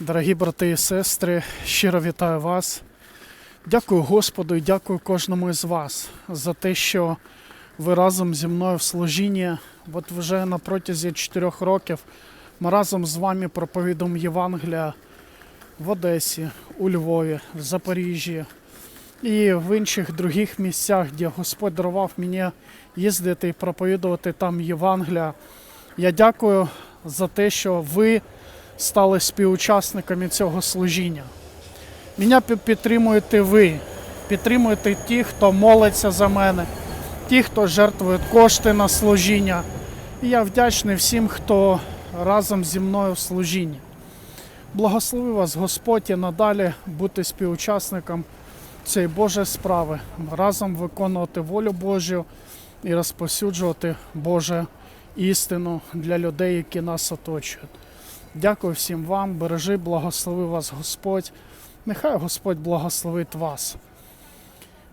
Дорогі брати і сестри, щиро вітаю вас. Дякую Господу і дякую кожному із вас за те, що ви разом зі мною в служінні. От вже на протязі чотирьох років ми разом з вами проповідуємо Євангелія в Одесі, у Львові, в Запоріжжі і в інших других місцях, де Господь дарував мені їздити і проповідувати там Євангелія. Я дякую за те, що ви стали співучасниками цього служіння. Мене підтримуєте ви, підтримуєте ті, хто молиться за мене, ті, хто жертвує кошти на служіння. І я вдячний всім, хто разом зі мною в служінні. Благослови вас Господь і надалі бути співучасником цієї Божої справи, разом виконувати волю Божу і розповсюджувати Боже істину для людей, які нас оточують. Дякую всім вам, бережи, благослови вас Господь. Нехай Господь благословить вас.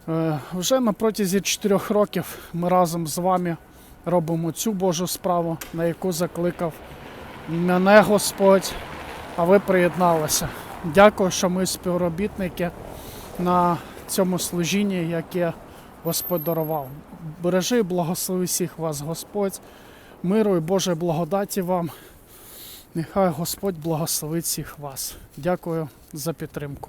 Е, Вже на протязі чотирьох років ми разом з вами робимо цю Божу справу, на яку закликав мене Господь, а ви приєдналися. Дякую, що ми співробітники на цьому служінні, яке Господь дарував. Бережи благослови всіх вас, Господь, миру і Божої благодаті вам. Нехай Господь благословить всіх вас. Дякую за підтримку.